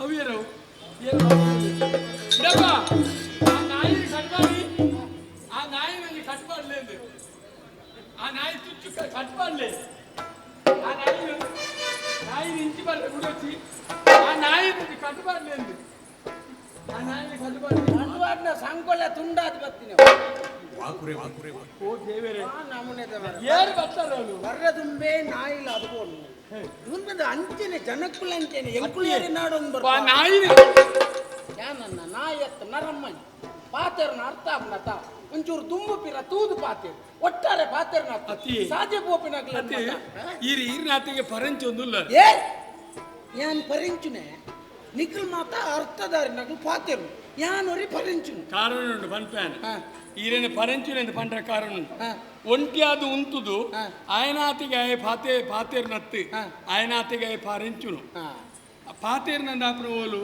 అవి ఏరావు ఆ నాయని కట్టుబడి ఆ నాయని కట్టుబడలేదు ఆ నాయ చుట్టూ కట్టుబడలేదు ఆ నాయను నాయని ఇంటి పట్ల కూడా వచ్చి ఆ నాయని కట్టుబడలేదు ఆ నాయని కట్టుబడి కట్టుబడిన సంకోల తుండాధిపత్తిని వాకురే వాకురే ఓ దేవేరే. ఆ నమ్మునేదే ఏరు బట్టలు వర్ర తుంబే నాయలు అదుకోను ಮರ ಏರು ಬರ್ತಾರ ಅವರು ಬರ್ರೆ ತುಂಬೆ ನಾಯಿಲ್ಲ ಅದು ಬೋಡು ಇವನ್ ಬಂದ ಅಂಚೆನೆ ಜನಕ್ಕುಲ ಅಂಚೆನೆ ಎಂಕುಳಿಯರಿ ನಾಡೊಂದು ಆ ಬರ್ತಾ ನಾಯಿ ಯಾನನ್ನ ನಾಯಿ ಎತ್ತ ನರಮ್ಮನಿ ಪಾತೆರ್ನ ಅರ್ಥ ಆಗ್ನತ ಒಂಚೂರು ದುಂಬು ಪಿರ ತೂದು ಪಾತೆರ್ ಒಟ್ಟಾರೆ ಪಾತೆರ್ನ ಅತಿ. ಸಾಧ್ಯ ಪೋಪಿನಾಗ್ಲ ಅತಿ ಈರಿ ಈರ್ನಾತಿಗೆ ಪರಂಚಿ ಒಂದುಲ್ಲ ಏ ಯಾನ್ ಪರಿಂಚುನೆ ನಿಖಲ್ ಮಾತ ಅರ್ಥದಾರಿ ನಗಲು ಪಾತೆರು யான் ஒரு பரஞ்சு காரணம் உண்டு பண்பேன் ఈయన పరంచులు ఎంత పంట కారణం ఒంటి అది ఉంతుదు ఆయనాతిగాయ పాతే పాతేరు నత్తి ఆయనాతిగాయ పరంచును ಪಾತೇರ್ನ ಅಂದಾಪುರ ಓಲು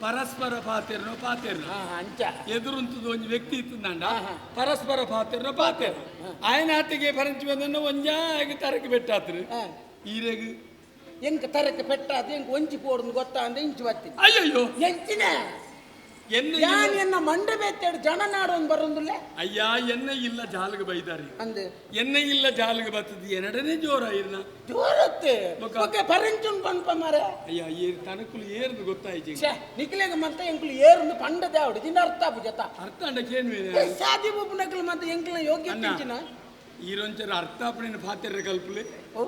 ಪರಸ್ಪರ ಪಾತೇರ್ನ ಪಾತೇರ್ನ? ಎದುರುಂತದ್ದು ಒಂದು ವ್ಯಕ್ತಿ ಇತ್ತಂದ ಪರಸ್ಪರ ಪಾತೇರ್ನ ಪಾತೇರ್. ಆಯನ ಹತ್ತಿಗೆ ಪರಂಚಿ ಬಂದನ್ನು ಒಂಜಾಗಿ ತರಕ್ಕೆ ಬೆಟ್ಟಾತ್ರಿ ಈರೆಗ್? ಎಂಕ ತರಕ್ಕೆ ಬೆಟ್ಟಾದ ಎಂಕ ಒಂಚಿ ಪೋಡ್ದು ಗೊತ್ತಾಂದ ಇಂಚು ಬತ್ತಿ ಅಯ್ಯಯ್ಯೋ. ಎಂಚಿನ? ಎನ್ನ ಯಾನ್ ಎನ್ನ ಮಂಡೆ ಬೆತ್ತೇಡು ಜನ ನಾಡೊಂದು ಬರೊಂದುಲ್ಲೆ? ಅಯ್ಯ ಎನ್ನ ಇಲ್ಲ ಜಾಲಗ ಬೈದಾರಿ. ಅಂದೆ. ಎನ್ನ ಇಲ್ಲ ಜಾಲಗ ಬರ್ತದ ಎರಡನೇ ಜೋರ ಇರ್ನ? ಜೋರತ್ತೆ. ಬೊಕ. ಓಕೆ ಪರಿಂಚುನ್ ಪನ್ಪ ಮಾರೆ. ಅಯ್ಯ ಏರ್ ತನಕುಲು ಏರ್ದು ಗೊತ್ತಾಯ್ತು ಛೇ ನಿಕ್ಲೆಗ ಮತ್ತೆ ಎಂಕ್ಲು ಏರುಂದು ಪಂಡದ ಆವಡು. ದಿನ ಅರ್ಥ ಬುಜತ ಅರ್ಥ ಅಂಡಕ್ಕೇನು ಸಾದಿ ಬುಬ್ಬನಕ್ಲು ಮತ್ತೆ ಎಂಕ್ಲ ಯೋಗ್ಯ ಅಣ್ಣ ತಿಂಚಿನ? ಈರೊಂಚರ ಅರ್ಥಾಪಣೆಯನ್ನು ಪಾತಿರ ಕಲ್ಪಲೆ. ಓ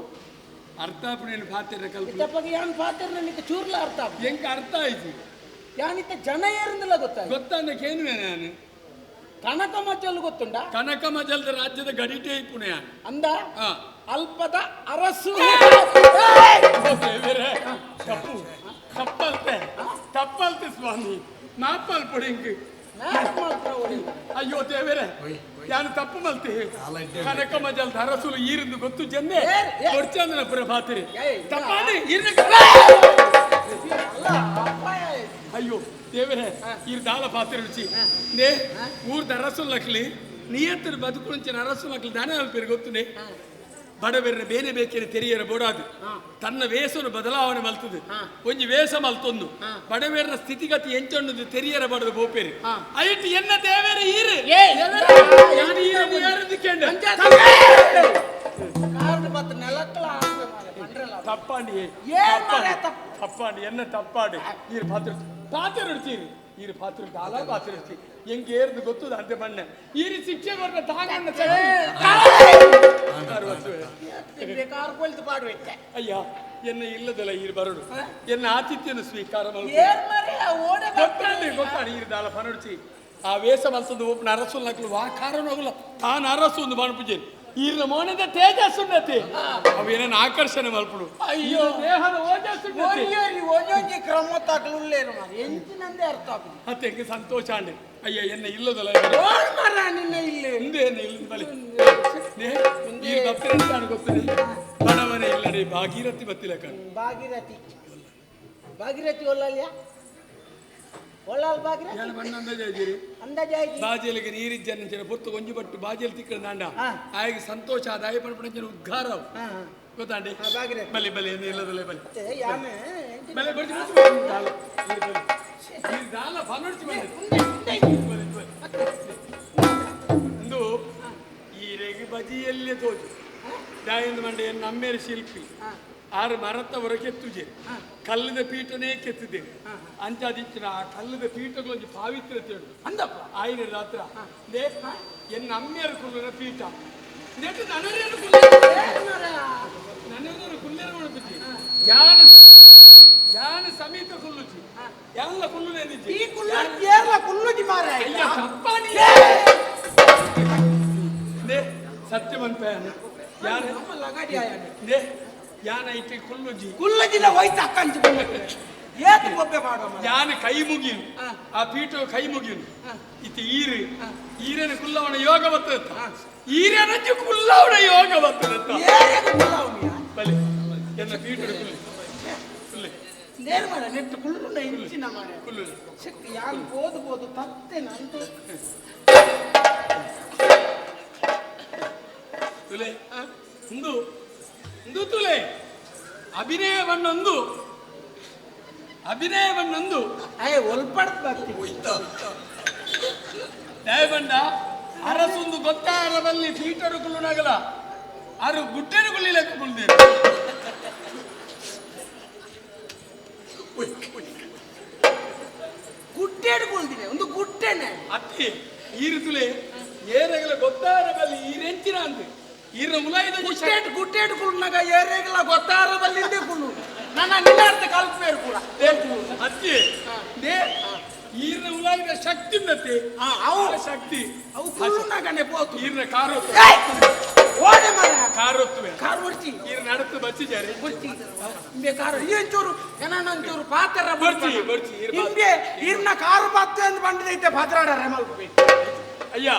ಅರ್ಥಾಪಣೆಯನ್ನು ಪಾತಿರ ಕಲ್ಪಲೆ. ಇತ್ತಪ್ಪಗೆ ಯಾನ್ ಪಾತ್ರ ನಿಕ್ಕ ಚೂರ್ಲ ಅರ್ಥ ಹೆಂಗ ಅರ್ಥ ಆಯ್ತು. ಯಾನಿತ್ತ ಜನ ಏರುಂದಿಲ್ಲ ಗೊತ್ತಾಯ್ತು ಗೊತ್ತಂಡಕ್ಕೇನು ನಾನು. ಕನಕ ಮಚ್ಚಲು ಗೊತ್ತುಂಡ ಕನಕ ಮಜಲ್ದ ರಾಜ್ಯದ ಗಡಿಟೆ ಪುಣ್ಯ ಅಂದ? ಹಾ. ಅಲ್ಪದ ಅರಸು. ದೇವರೇ, ತಪ್ಪು ತಪ್ಪಲ್ತೆ ತಪ್ಪಲ್ತೆ ಸ್ವಾಮಿ. ಮಾಪಲ್ ಪುಡಿಂಗ್. ನಾಲ್ಕು ಮಾತ್ರ ಓಡಿ. ಅಯ್ಯೋ ದೇವರೇ. ಯಾನು ತಪ್ಪು ಮಲ್ತೆ? ಕನಕ ಮಜಲ್ ಅರಸುಲು ಈರಿಂದು ಗೊತ್ತು ಜನ್ನೆ. ಏ, ಏ. ಕೊಡ್ಚಂದನ ಪುರ ಪಾತಿರಿ ಏಯ್, ತಪ್ಪಾಡಿ ಅಯ್ಯೋ ದೇವರೇ ಈ ದಾಳ ಪಾತ್ರ ರುಚಿ ನೇ ಊರ್ ಅರಸುಲ್ ನಕ್ಲಿ ನಿಯತ್ತರ ಬದುಕುಂಚಿನ ಅರಸುಲ್ ನಕ್ಲಿ ದಾನ ಅಲ್ಪೇರು ಗೊತ್ತುನೆ ಬಡವೆರ್ನ ಬೇನೆ ಬೇಕಿನ ತೆರಿಯರ ಬೋಡಾದು ತನ್ನ ವೇಷನು ಬದಲಾವಣೆ ಮಲ್ತದು ಒಂಜಿ ವೇಷ ಮಲ್ತೊಂದು ಬಡವೇರ್ನ ಸ್ಥಿತಿಗತಿ ಎಂಚೊಂದು ತೆರಿಯರ ಬಡದು ಬೋಪೇರಿ ಐಟ್ ಎನ್ನ ದೇವೇರ ಈರು ಈರು ಪಾತ್ರ ಪಾತ್ರ ಇಡ್ತೀರಿ ಈರು ಪಾತ್ರ ದಾಲ ಪಾತ್ರ ಇಡ್ತಿ ಹೆಂಗೆ ಏರ್ದು ಗೊತ್ತದ ಅಂತೆ ಮಣ್ಣೆ ಈರಿ ಶಿಕ್ಷೆ ಬರ್ನ ತಾಗಣ್ಣ ತಿಂದೆ ಕಾರ್ ಕೊಲ್ತು ಪಾಡ್ಬೇಕು. ಅಯ್ಯ ಎನ್ನ ಇಲ್ಲದಲ್ಲ ಈರು ಬರಡು ಎನ್ನ ಆತಿಥ್ಯನ ಸ್ವೀಕಾರ ಮಲ್ಪು. ಏನ್ ಮಾರ್ರೆ, ಆ ಓಡೆ ಬತ್ತ- ಗೊತ್ತಾಡಿ ಗೊತ್ತಾಡಿ ಈರು ದಾಲ ಪನಡ್ಚಿ ಆ ವೇಷ ಮಲ್ತದ್ದು ಒಬ್ಬನ ಅರಸು ನಕಲು ವಾ ಕಾರಣವಾಗಲ್ಲ ತಾನು ಅರಸು ಒಂದು ಮನ್ಪುಜೇರಿ ಈರಿನ ಮೋನದ ತೇಜಸ್ಸುನ್ನತಿ ಅವೇನೇನು ಆಕರ್ಷಣೆ ಮಲ್ಪಡು ಅಯ್ಯೋ. ದೇಹದ ಓಜಸ್ಸುನ್ನತಿ ಓರಿಯೋರಿ ಓಜೋಜಿ ಕ್ರಮ ತಕ್ಲುಲ್ಲೇರು ಮಾರ್ರೆ, ಎಂಚಿನಂದೇ ಅರ್ಥ ಆಗುದು. ಮತ್ತೆ ಹೆಂಗೆ ಸಂತೋಷ ಅಂಡೆ ಅಯ್ಯ ಎನ್ನ ಇಲ್ಲದಲ್ಲ ಓಡ್ ಮರ ನಿನ್ನ ಇಲ್ಲಿ. ಮುಂದೆ ಎನ್ನ ಇಲ್ಲ ಬಲಿ ನೇ ಈ ಭಕ್ತರು ಗೊತ್ತಿಲ್ಲ ಬಡವನೇ ಇಲ್ಲರಿ ಭಾಗೀರಥಿ ಬತ್ತಿಲ್ಲ ಕಣ್ ಭಾಗೀರಥಿ. ಭಾಗೀರಥಿ ಒಲ್ಲಲ್ಯ ಒಳ್ಳಲ್ ಭಾಗೀರಥಿ ಯಾನ ಬಣ್ಣ ಅಂದಾಜಿರಿ ಅಂದಾಜಾಗಿ ಬಾಜೆಲಿಗೆ ನೀರಿಜ್ಜನ ಪೊತ್ತು ಒಂಜಿ ಬಟ್ಟು ಬಾಜೆಲ್ ತಿಕ್ಕಡ ದಾಂಡ ಹಾ. ಸಂತೋಷ ಆದಾಯ ಆಯ್. ಹಾ ಹಾ. ಗೊತ್ತಾಂಡೆ? ಬಾಗ್ರೆ ಬಲಿ ಬಲಿ ಏನು ಇಲ್ಲದಲ್ಲ ಬಲಿ ಬಲಿ ಮುಚ್ಚು. ದಾಲ. ಈ ಬಲಿ. ಈ ಬಂದೆ. ಒಂದು ಈರೆಗೆ ಬದಿಯಲ್ಲೇ ತೋಜು ದಾಯಿಂದ ಮಂಡೆ ನಮ್ಮೇರ ಶಿಲ್ಪಿ. ಹಾ. ಆರು ಮರತ್ತವರ ಕೆತ್ತುಜೆ ಕಲ್ಲದ ಪೀಠನೇ ಕೆತ್ತಿದೆ ಅಂಚಾದಿಚ್ಚಿನ ಆ ಕಲ್ಲದ ಪೀಠಗಳೊಂದು ಪಾವಿತ್ರ್ಯತೆ ಉಂಟು ಅಂದಪ್ಪ ಆಯ್ನ ರಾತ್ರ ದೇ ಎನ್ನ ಅಮ್ಮೆಯರ ಕುಲ್ಲನ ಪೀಠ ನೆಟ್ಟು ನನರೇನು ಏನ್ ಮಾರ್ರೆ? ನನರೇನು ಕುಲ್ಲೇರು ಉಡುಪಿಸಿ ಯಾನ ಸ- ಯಾನ ಸಮೀತ ಕುಲ್ಲುಚಿ ಎಲ್ಲ ಕುಲ್ಲು ಈ ನೆಂದಿಚ್ಚಿ ಕುಲ್ಲ ಏರ್ಲ ಕುಲ್ಲುಜಿ ಮಾರ್ರೆ ಅಯ್ಯ ತಪ್ಪಾಡಿ ದೇ ಸತ್ಯವಂತ ಯಾನ ನಮ್ಮ ಲಗಾಡಿ ಆಯಾನೆ. ದೇ ಯಾನ ಇಟ್ಟಿ ಕುಲ್ಲುಜಿ? ಕುಲ್ಲಜಿನ ವಯಸ್ಸು ಅಕ್ಕಂಚು ಏತು ಗೊಬ್ಬೆ ಮಾರ್ರೆ. ಯಾನ ಕೈ ಮುಗಿನು. ಆ ಪೀಠ ಕೈ ಮುಗಿನು. ಇತ್ತು ಈರು. ಈರನ ಕುಲ್ಲವನ ಯೋಗ ಬರ್ತದ ಈರನ ಕುಲ್ಲವನ ಯೋಗ ಬರ್ತದ ಬಲೆ ಎನ್ನ ಪೀಠ ಕುಲ್ಲು. ಕುಲ್ಲೆ. ನೇರ್ ಮಾರ್ರೆ, ನೆಟ್ಟು ಕುಲ್ಲುಂಡ ಇಂಚಿನ ಮಾರ್ರೆ. ಕುಲ್ಲು. ಶಕ್ತಿ ಯಾನ್ ಬೋದು ಬೋದು ತತ್ತೆ ನಂದು. ತುಲೆ ಒಂದು ದುತುಲೆ ಅಭಿನಯವನ್ನೊಂದು. ಅಭಿನಯವನ್ನೊಂದು. ಅಯ್ಯ ಒಲ್ಪಡ್ತ ದಯಬಂಡ ಅರಸೊಂದು ಗೊತ್ತಾಗಲ್ಲಿ ಫೀಟರು ನಗಲ ಅರು ಗುಡ್ಡರು ಕುಲಿಲಕ್ಕೆ ಕುಲ್ದೇರು. ಗುಡ್ಡೆಡು ಕುಲ್ದಿದೆ? ಒಂದು ಗುಡ್ಡೆನೆ. ಅತ್ತೆ ಈರುತುಲೆ ಏನಾಗಲ ಗೊತ್ತಾರದಲ್ಲಿ ಈರೆಂಚಿನ ಅಂದೆ. ಇರ್ನ ಉಲ ಇದು ಗುಟ್ಟೇಟ್ ಗುಟ್ಟೇಟ್ ಕುಳ್ನಾಗ ಏರೇಗಿಲ್ಲ ಗೊತ್ತಾರ ಬಲ್ಲಿಂದೆ ಕುಳು. ನನ್ನ ನಿಲ್ಲಾರ್ದ ಕಲ್ಪೇರ್ ಕೂಡ. ಅತ್ತಿ. ದೇ. ಈರ್ನ ಉಲಾಗಿನ ಶಕ್ತಿ ಉನ್ನತಿ ಅವರ ಶಕ್ತಿ. ಅವು ಕುಳ್ನಾಗನೆ ಪೋತು. ಈರ್ನ ಕಾರು ಓಡೆ ಮರ ಕಾರು ಒತ್ತುವೆ ಕಾರು ಒಡ್ತಿ ಈರ್ ನಡತು ಬಚ್ಚಿ ಜಾರಿ. ಬಚ್ಚಿ ಇಂಬೆ ಕಾರು. ಇಂಚೂರು ಏನಂಚೂರು ಪಾತರ ಬರ್ತಿ ಬರ್ತಿ ಇಂಬೆ ಈರ್ನ ಕಾರು ಬತ್ತೆ ಅಂತ ಬಂದಿದೆ ಭದ್ರಾಡ ರಮಲ್ ಅಯ್ಯ.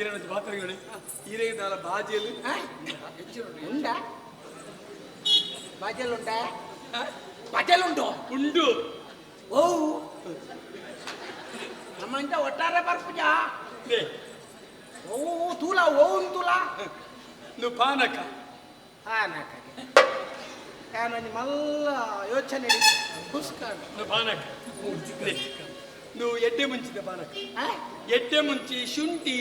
ಏನೊಂದು ಬಾತ್ರೂಮ್ ನೋಡಿ ಹೀರೆಗಿದ್ದಾಲ ಬಾಜಿಯಲ್ಲಿ. ಉಂಟಾ ಬಾಜಿಯಲ್ಲಿ ಉಂಟಾ ಬಾಜಿಯಲ್ಲಿ ಉಂಟು ಉಂಡು. ಓ. ನಮ್ಮಂತ ಒಟ್ಟಾರೆ ಬರ್ಪುಜ ಓ ತೂಲ ಓ ತುಲ. ನು ಪಾನಕ. ಪಾನಕ. ಕಾನೊಂದು ಮಲ್ಲ ಯೋಚನೆ ಕುಸ್ಕೊಂಡು ಪಾನಕ. ನೀವು ಎಡ್ಡೆ ಮುಂಚಿದ ಪಾನಕ. ಎಡ್ಡೆ ಮುಂಚಿ ಶುಂಠಿ.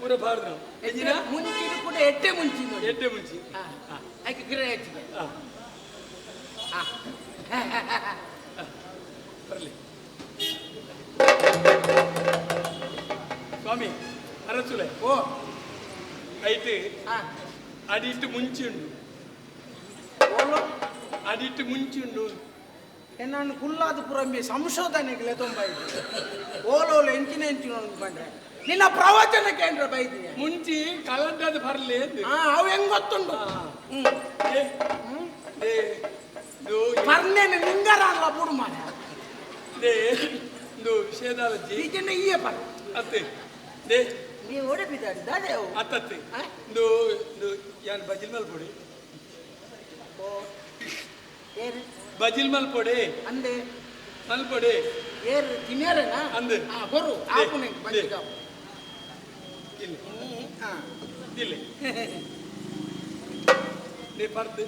ಪೂರ ಬಾರ್ದು ಎಜ್ಜಿನ ಮುಂಚಿನ ಕೂಡ ಎಟ್ಟೆ ಮುಂಚಿ ನೋಡಿ. ಎಡ್ಡೆ ಮುಂಚಿ. ಆಯ್ಕೆ ಗಿರ ಹೆಚ್ಚಿಗೆ ಹಾ. ಹಾ. ಬರಲಿ. ಸ್ವಾಮಿ ಅರಸುಲೆ. ಓ. ಐತೆ ಅಡಿಟ್ಟು ಮುಂಚಿ ಉಂಡು ಅಡಿಟ್ಟು ಮುಂಚಿ ಉಂಡು ನಾನು ಕುಲ್ಲಾದ ಪುರಂಬಿ ಸಂಶೋಧನೆಗೆ ತುಂಬ ಇದೆ. ಓಲೋಲು ಎಂಚಿನ ಎಂಚಿನ ಬಂದ್ರೆ. ನಿನ್ನ ಪ್ರವಚನ ಕೇಂದ್ರ ಬೈದಿನಿ ಮುಂಚಿ ಕಲ್ಲದ್ದು ಬರಲಿ ಹಾ ಅವು ಹೆಂಗ್ ಗೊತ್ತುಂಟು? ಬರ್ನೇನೆ ನಿಂಗರ ಅಲ್ಲ ಬುಡು ಮಾಡ ದೇ ಇದು ವಿಷಯದಾಲಜ್ಜಿ ಈಗಿನ ಈಯೆ ಬರ್ ಅತ್ತೆ ದೇ ನೀವು ಹೊಡೆಬಿದ್ದಾಡಿದ ದೇವು ಅತ್ತತ್ತೆ? ಇದು ಇದು ಯಾನ್ ಬಜಿಲ್ ಮಲ್ಪೊಡಿ ಓ ಏರು ಬಜಿಲ್ ಮಲ್ಪೊಡೆ ಅಂದೆ ಮಲ್ಪೊಡೆ ಏರ್ ತಿನ್ನೇರೇನ ಅಂದೆ ಹಾ ಬರು ಆಪುನೆ ಬಜಿಗ ಇಲ್ಲಿ ಹಾ ಇಲ್ಲಿ நீ பார்த்து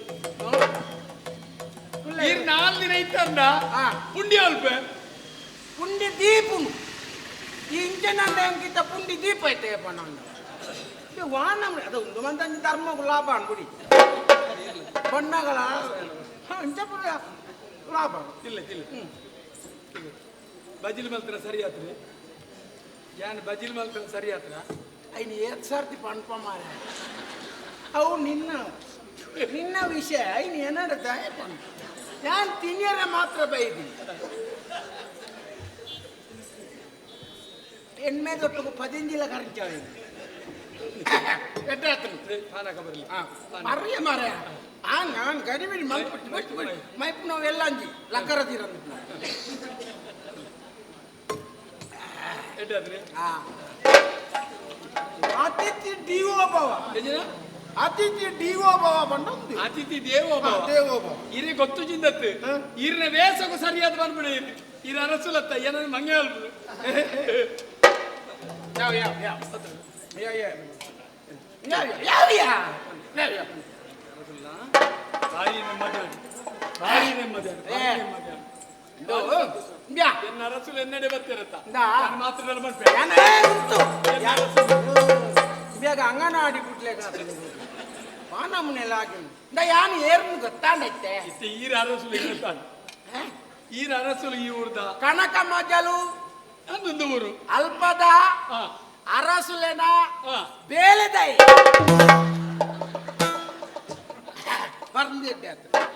நீர் நாள் நினைத்தண்டா புண்டி அல்ப புண்டி தீபம் ಇಂಚನಂದ ಹೆಂಗಿತ್ತ ಪುಂಡಿ ದೀಪ ಐತೆ ವಾಣ ಅದು ಒಂದು ಮಂದಿ ಧರ್ಮ ಗುಲಾಬ ಅನ್ಬಿಡಿ ಬಣ್ಣಗಳ ಹಾ, ಇಂಚ ಪುರ ಲಾಭ. ಇಲ್ಲ ಇಲ್ಲ. ಹ್ಮ್. ಬಜಿಲ್ ಮಲ್ತ್ರ ಸರಿ ಆತ್ರಿ ಯಾನ್ ಬಜಿಲ್ ಮಲ್ತ್ರ ಸರಿ ಆತ್ರ ಐನು ಏತ್ ಸರ್ತಿ ಪಣ್ಪ ಮಾರ ಅವು ನಿನ್ನ ನಿನ್ನ ವಿಷಯ. ಐನು ಏನಾರ ದಯ ಪಣ ನಾನು ತಿನ್ಯರ ಮಾತ್ರ ಬೈದಿ. ಎಣ್ಣೆ ದೊಟ್ಟು ಪದಿಂಜಿಲ ಕರಿಂಚಾಳಿ ಎಡ್ಡಾತ್ರ ಬರಲಿ. ಮರ್ಯ ಮರ ಆ ನಾನು ಗಡಿಬಿಡಿ ಮಲ್ಪಟ್ಟು ಬಿಟ್ಟು ಬಿಡಿ ಮೈಪ್ ನಾವೆಲ್ಲ ಅಂಜಿ ಲಕ್ಕರ ತೀರಂದು ಅತಿಥಿ ಡಿಒ ಭವ. ಎಜಿನ? ಅತಿಥಿ ಡಿಒ ಭವ ಬಂದು ಅತಿಥಿ ದೇವೋಭವ ದೇವೋ ಭವ. ಇರಿ ಗೊತ್ತು ಜಿಂದತ್ತು ಇರಿನ ವೇಸಕು ಸರಿಯಾದ ಬಂದ್ಬಿಡಿ ಇರ. ಅರಸುಲತ್ತ ಏನ ಮಂಗೆ ಅಲ್ಬಿಡು ಯಾವ? ಯಾವ ಯಾವ? ಯಾವ ಯಾವ? ಯಾವ ಯಾವ? ಬಾಯಿ. ನೆಮ್ಮದಿಯಾಗಿ ಬಾಯಿ. ನೆಮ್ಮದಿಯಾಗಿ ಎನ್ನ ಮಾತ್ರ ಏರ್ನು ಗೊತ್ತಾಂಡೈತೆ ಇತ್ತೆ ಈರ ಅರಸುಲು ಇರುತ್ತಾನೆ ಈ ಅರಸುಲು ಈ ಊರ್ದ? ಕನಕ ಮಜಲು. ಊರು. ಅಲ್ಪದ. ಅರಸುಲೆನ. ಬೇಲೆದೈ பறந்து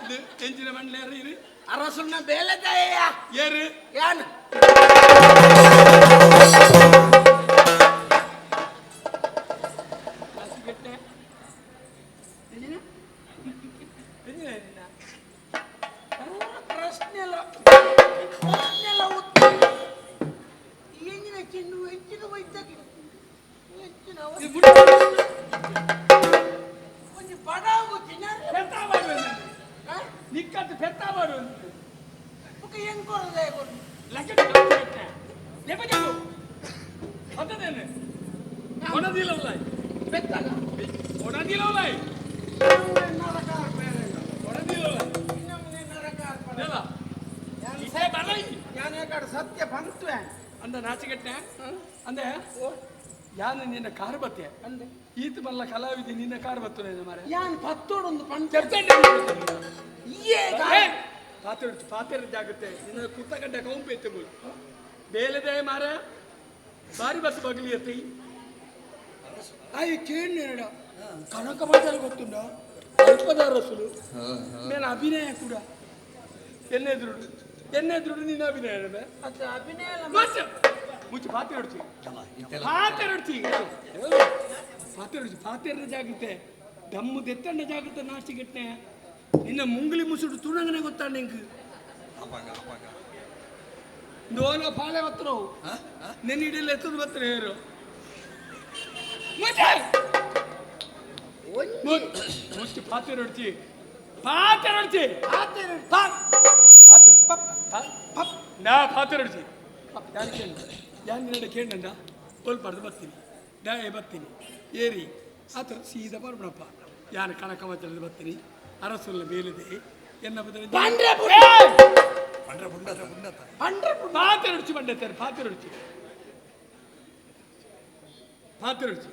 இது எஞ்சின மண்ணில் ஏறு அரசுன்னா வேலை தாயா ஏறு. ஏன்னு ಕಾರ್ ಬತ್ತು ಮಾರೆ ಯಾನ್ ಪತ್ತೋಡೊಂದು ಪಾತ್ರ ಪಾತ್ರದ್ದಾಗುತ್ತೆ ನಿನ್ನ ಕುತ್ತಗಡ್ಡ ಕೌಂಪೆತ್ತು ಬೇಲೆದೆ ಮಾರ ಬಾರಿ ಬಸ್ ಬಗ್ಲಿ ಅತ್ತಿ. ಅಯ್ಯ ಕೇಳ ಕನಕ ಮಾತಾಡ ಗೊತ್ತುಂಡ ಅಲ್ಪದ ರಸುಲು? ಮೇಲೆ ಅಭಿನಯ ಕೂಡ. ಎನ್ನೆದುರು ಎನ್ನೆದುರು ನೀನು ಅಭಿನಯ ಅಭಿನಯ ಮುಚ್ಚಿ ಪಾತ್ರ ಹೊಡ್ತೀವಿ ಪಾತ್ರ ಹೊಡ್ತೀವಿ ಪಾತ್ರೆ ಸಾತರ ಜಾಗ್ರತೆ ದಮ್ಮು ಜಾಗೃತ ಜಾಗುತ್ತೆ ನಾಚಿಗೆಟ್ಟೆ ನಿನ್ನ ಮುಂಗುಲಿ ಮುಸುಡು ತುಣಂಗನೆ ಗೊತ್ತಾಂಡ ನಿಂಗೆ. ದೋನ ಪಾಳೆ ಹತ್ರ ನಿನ್ನ ಇಡೀಲಿ ಎತ್ತದ ಬತ್ರ ಹೇರು ಮುಚ್ಚೆ! ಮುಚ್ಚಿ ಪಾತ್ರೆ ಹೊಡ್ತಿ. ಪಾತ್ರೆ ಪಪ್ ಪಪ್. ನಾ ಪಾತ್ರೆ ಪಪ್ ಯಾರು ಕೇಳ್. ಯಾರು ಕೇಳಂದ ತೋಲ್ಬಾರ್ದು ಬರ್ತೀನಿ. ಡಾ ಬರ್ತೀನಿ. ಏರಿ ಆ ಥರ ಸೀದಾ ಬರ್ಬಿಡಪ್ಪ ಯಾರು ಕಣಕ ಮಚ್ಚಲದ ಬರ್ತೀನಿ ಅರಸುಲ್ಲ ಮೇಲಿದೆ ಎನ್ನ ಬದಲು ಬಂದ್ರೆ ಪಾತ್ರೆ ಹೊಡ್ಸಿ ಬಂಡೈತಾರೆ ಪಾತ್ರೆ ಹೊಡ್ಸಿ ಪಾತ್ರೆ ಹೊಡ್ಸಿ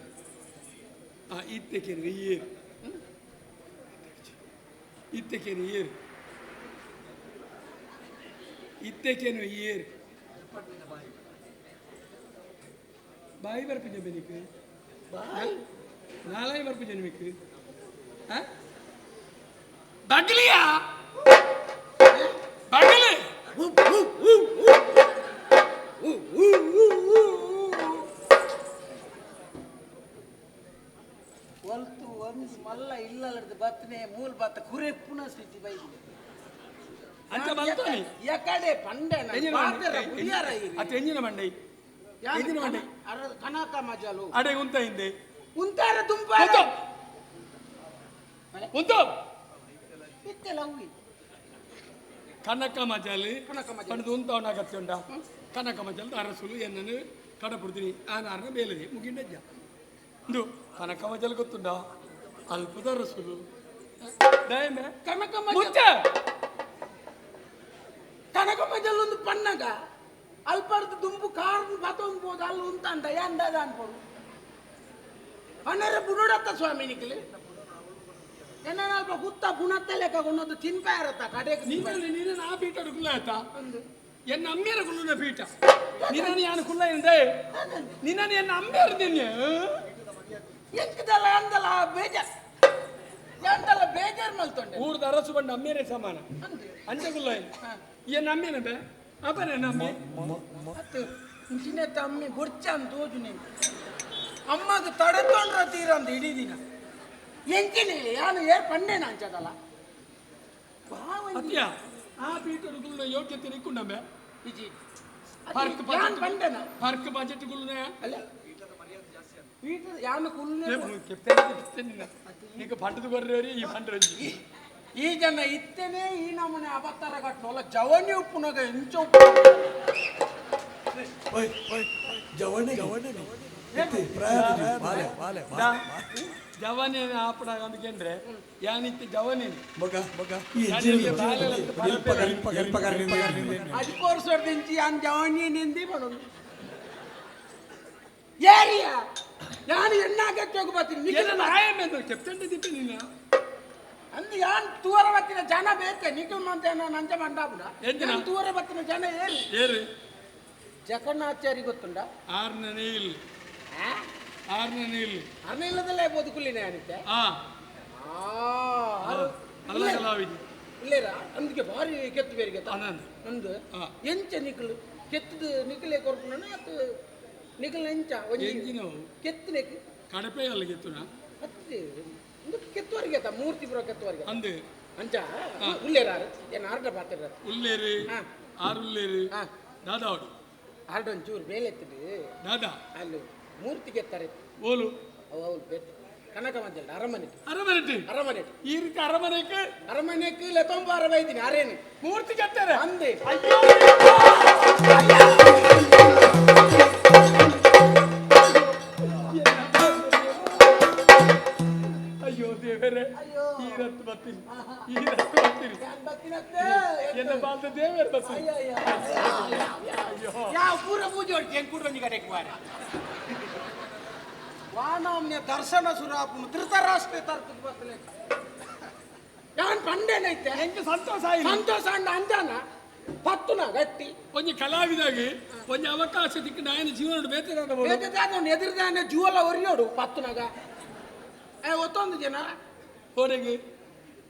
ಆ ಇತ್ತಕೇನು ಏರು ಇತ್ತಕೇನು ಏರು ಇತ್ತಕೇನು ಏರು ಬಾಯಿ ಬರ್ಪಿದ್ಯ ಬೆನಿക്ക് ನಾಳೆ ಬರ್ಪಿದ್ಯ ನಿಮಗೆ ಬಗ್ಲಿಯಾ? ಬಗ್ಲಿ? ಒಲ್ತು ಒಂದು ಮಲ್ಲ ಇಲ್ಲದ ಬತ್ತನೆ ಮೂಲ ಬತ್ತ ಕುರೆ ಪುನಃ ಸ್ಥಿತಿ ಬೈ. ಅಂಚ ಬಂತಾನೆ ಯಾಕಡೆ ಪಂಡೆ ಎಂಜಿನ ಪಾತ್ರ ಮಂಡೆ ಹುಡಿಯಾರ ಅತ್ತ ಎಂಜಿನ ಮಂಡೈ ಎಂಜಿನ ಮಂಡೆ ಕನಕ ಮಜಲು. ಅಡೆ ಉಂತ ಹಿಂದೆ. ಉಂತಾರ ತುಂಬ ಉಂತು. ಇತ್ತೆಲ್ಲ ಹೂವಿ ಕನಕ ಮಜಾಲಿ. ಕನಕ ಮಜಲು. ಪಣದು ಉಂತ ಅವನಾಗತ್ತೆ ಉಂಡ. ಕನಕ ಮಜಲ್ ಅರಸುಲು ಎನ್ನನು ಕಡಪುಡ್ತೀನಿ. ಆ ನಾರನ ಬೇಲದೆ ಮುಗಿಂಡಜ್ಜ ಇಂದು ಕನಕ ಮಜಲ್ ಗೊತ್ತುಂಡ? ಅಲ್ಪದ ಅರಸುಲು. ಕನಕ ಮುಚ್ಚ. ಕನಕ ಮಜಲ್ ಒಂದು ಪಣ್ಣಗ ಅಲ್ಪರ್ದು ದುಂಬು ಕಾರ್ ಬತ್ತೊಂಬೋದು ಅಲ್ಲಿ ಉಂತಂತ ಎಂದದ ಅನ್ಬೋದು. ಅನ್ನರೆ ಬುಡತ್ತ ಸ್ವಾಮಿ ನಿಕ್ಲಿ ಎನ್ನ ಅಲ್ಪ ಹುತ್ತ ಪುಣತ್ತ ಲೆಕ್ಕ ಕೊಂಡೊಂದು ತಿನ್ಪಾರತ್ತ ಕಡೆಗೆ ನೀನಲ್ಲಿ ನೀನು ಆ ಪೀಠ ಕುಲ್ಲ ಆಯ್ತಾ ಎನ್ನ ಅಮ್ಮಿಯರ ಕುಲ್ಲುನ ಪೀಠ? ನಿನ್ನನ್ನು ಯಾನು ಕುಲ್ಲ ಎಂದೆ? ನಿನ್ನನ್ನು ಎನ್ನ ಅಮ್ಮಿಯರ ದಿನ್ಯ ಎಂಕದಲ್ಲ ಎಂದಲ್ಲ ಬೇಜಾರ್ ಎಂದಲ್ಲ ಬೇಜಾರ್ ಮಲ್ತೊಂಡೆ? ಊರ್ದ ಅರಸು ಬಂಡ ಅಮ್ಮಿಯರೇ ಸಮಾನ. ಅಂಜಗುಲ್ಲ ಕುಲ್ಲ ಎನ್ನ ಅಮ್ಮಿಯನ ખબર ને અમે ಮುಂಚಿನ ತಮ್ಮನಿ ಗೊರ್ಚ ಅಂತ ಹೋದ್ನಿ ಅಮ್ಮಗ ತಡಕೊಂಡ್ರ ತೀರ ಅಂತ ಇಡೀ ದಿನ. ಎಂಚಿನ ಯಾನು ಏರ್ ಪಣ್ಣೇನ ಅಂಚದಲ್ಲ ಅತ್ಯ ಆ ಬೀಟರುಗಳ ಯೋಗ್ಯತೆ ನಿಕ್ಕುಂಡಮ್ಮೆ? ಇಜಿ ಫರ್ಕ್ ಬಜೆಟ್ ಪಣ್ಣೇನ ಬಜೆಟ್ ಬಜೆಟ್ಗಳನ್ನ ಅಲ್ಲ. ಬೀಟರ್ ಯಾನು ಕುಲ್ನೆ ಕೆಪ್ತೆ ನಿಕ್ಕ ಫಂಡದ ಬರ್ರಿ ಈ ಫಂಡ್ ಈ ಜನ ಇತ್ತೇನೆ ಈ ನಮ್ಮನೆ ಅವತಾರ ಕಟ್ಟೋಲ್ಲ ಜವನಿ ಉಪ್ಪುನಾಗ ಇಂಚ ಉಪ್ಪು. ಜವನಿ ಜವನಿ ಜವನಿ ಆಪಡ ಅಂದ್ಕೊಂಡ್ರೆ ಯಾನಿತ್ತು ಜವನಿ ಹದಿಮೂರು ಸಾವಿರದ ಇಂಚಿ ಯಾನ್ ಜವನಿ ನಿಂದಿ ಮಾಡೋದು ಏರಿಯಾ! ಯಾನು ಎಣ್ಣಾಗಕ್ಕೆ ಹೋಗ್ಬತ್ತೀನಿ? ನಾನು ಆಯಮ್ಮೆಂದು ನೀನು? ಅಂದು ಯಾನ್ ತೂವರ ಬತ್ತಿನ ಜನ ಬೇತೆ ನಿಕುಲ್ ನಂಜ ಮಂಡಾಪುರ. ಎಂದಿನ? ಬತ್ತಿನ ಜನ ಏನು? ಏರಿ? ಜಗನ್ನಾಚಾರಿ ಗೊತ್ತುಂಡ ಆರ್ನೇ ನೀಲ್. ಆರ್ನೇ ನೀಲ್. ಅರ್ನಿಲ್ಲದಲ್ಲೇ ಬದುಕುಲಿನ ಅನಿತೆ ಆ. ಆ, ಅಲ್ಲ ಇಲ್ಲೇ- ಇಲ್ಲೇರ? ಅಂದ್ಕೆ ಭಾರಿ ಕೆತ್ತು ಬೇರಿಗೆ ಅನಂದ್ ನಂದು. ಎಂಚ ನಿಕ್ಲು ಕೆತ್ತದ ನಿಕ್ಲೆ ಕೊರ್ಪುನ ಅದು ನಿಕಲ್ ಎಂಚ? ಒಂಜಿ ಎಂಜಿನ ಕೆತ್ತನೆ ಕಡಪೆ ಅಲ್ಲಿಗೆತ್ತುನ ಹತ್ತಿ இந்த கெத்துவாருக்கு ஏத்தா மூர்த்தி ப்ரோ கெத்துவாருக்கு அந்த அஞ்சா உள்ளேராரு என் ஆர்டர் பார்த்துடுறாரு உள்ளேரு ஆறு உள்ளேரு ದಾದಾವಡು ಆರ್ಡ್ ಒಂಚೂರು ಬೇಲೆ ಎತ್ತಿಡಿ ದಾದಾ. ಅಲ್ಲಿ ಮೂರ್ತಿ ಕೆತ್ತಾರೆ. ಓಲು. ಅವು ಅವ್ರು ಕನಕ ಮಂಜಲ್ ಅರಮನೆ. ಅರಮನೆ ಅರಮನೆ. ಈ ರೀತಿ ಅರಮನೆಗೆ ಅರಮನೆಗೆ ಲೆತೊಂಬ ಅರವೈದಿನಿ ಅರೇನು ಮೂರ್ತಿ ಕೆತ್ತಾರೆ. ಅಂದೆ. ಅಯ್ಯೋ! ಬರ್ತೀನಿ ಈ ಬರ್ತೀನಿ ಎನ್ನ ದೇವರ ಅಯ್ಯ. ಪೂಜೆ ಹೊಡ್ತಿ? ಹೆಂಗ್ ಕೂಡ ಒಂದು ಕಡೆಗೆ ಬಾರ? ದರ್ಶನ ಸುರಾಪುನು ಧೃತರಾಷ್ಟ್ರ ತರ್ಕದ ಬತ್ತಲೆ ಯಾನ್ ಪಂಡೇನೈತೆ ಹೆಂಗೆ ಸಂತೋಷ ಆಯ್ತು. ಸಂತೋಷ ಅಂಡ ಅಂಜಾನ ಪತ್ತುನ ಗಟ್ಟಿ. ಕೊಂಚ ಕಲಾವಿದಾಗಿ ಕೊಂಚ ಅವಕಾಶ ದಿಕ್ಕ ನಾಯನ ಜೀವನ ಬೇಜಾದ ಎದುರುದಾನೆ ಜೂವಲ ಒರಿಯೋಡು ಪತ್ತುನಾಗ. ಒತ್ತೊಂದು ಜನ. ಹೊರಗೆ.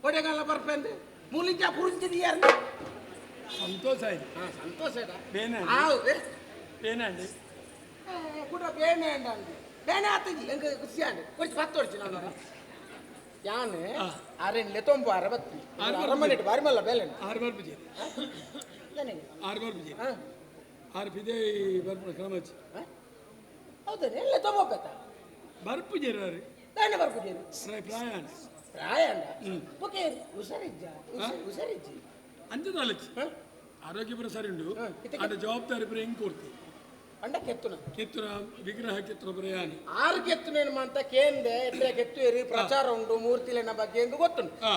ಹೊಡೆಗಲ್ಲ ಬರ್ಪಂದು ಮುಲಿಂಜ ಪುರಿಂಜಿದಿಯಾರ ಸಂತೋಷ ಆಯ್ತು. ಹಾ ಸಂತೋಷ ಬೇನೆ ಹೌದು ಬೇನಂడి ಕೂಡ ಬೇನೆ ಅಂಡಿ ಬೇನೆ ಆತಜಿ ಎಂಗ ಖುಷಿ ಅಂಡಿ ಕೊಡಿ ಪತ್ತು ವರ್ಷ ನಾನು ಯಾನೆ ಹಾ. ಆರೆನ್ಲೆ ತೊಂಬು ಅರ ಬತ್ತಿ ಆರು ಅರಮನೆ ಬಾರಿ ಮಲ್ಲ ಬೇಲೆ ಆರು ಬಾರ್ ಬುಜಿ. ಆರು ಬಾರ್ ಬುಜಿ. ಆರು ಬಿದೆ ಕ್ರಮ ಕ್ರಮಚ್ಚಿ ಹೌದಾ ಎಲ್ಲ ತೊಂಬ ಬರ್ಪು ಜೇರಾರಿ ಬೇನೆ ಬರ್ಬಿದ್ದೀರಿ ಪ್ರಾಯ ಪ್ರಾಯ ಅಂಡ ಹ್ಮ್. ಓಕೆ ಹುಷಾರಿಜ್ಜ ಹುಷಾರಿಜ್ಜಿ ಅಂಜದಾಲಚ್ಚಿ ಹಾ ಆರೋಗ್ಯ ಪರ ಸರಿ ಉಂಡು ಹಾ, ಇತ್ತೆ- ಅದ ಜವಾಬ್ದಾರಿ ಪರ ಹೆಂಗ್ ಕೊಡ್ತಿ ಅಂಡ ಕೆತ್ತುನ ಕಿತ್ತುರ ವಿಗ್ರಹ ಕಿತ್ತುರ ಪ್ರಯಾಣಿ ಆರು ಕೆತ್ತು ನೇನು ಅಂತ ಕೇಂದೆ ಎಟ್ರೆ ಕೆತ್ತು ಏರಿ ಪ್ರಚಾರ ಉಂಟು ಮೂರ್ತಿಲೆನ ಬಗ್ಗೆ ಎಂದು ಗೊತ್ತುಂಟು ಹಾ